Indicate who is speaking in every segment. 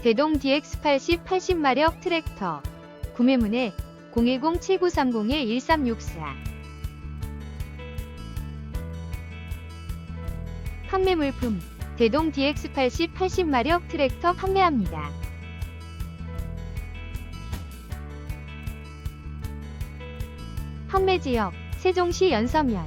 Speaker 1: 대동 DX80 80마력 트랙터. 구매문의 010-7930-1364 판매 물품 대동 DX80 80마력 트랙터 판매합니다. 판매 지역 세종시 연서면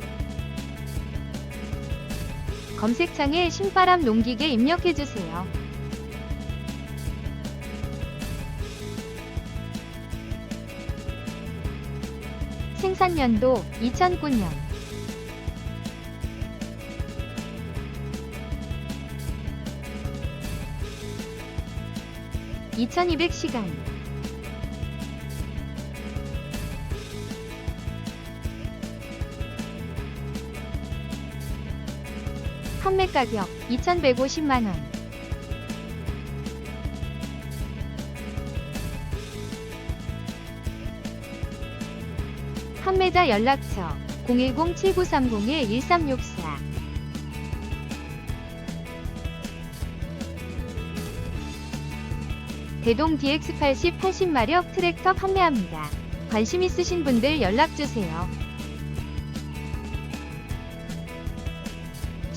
Speaker 1: 검색창에 신바람 농기계 입력해주세요. 생산연도 2009년 (2200시간) 판매 가격 2,150만원. 판매자 연락처 010-7930-1364 대동 DX80 80마력 트랙터 판매합니다. 관심 있으신 분들 연락주세요.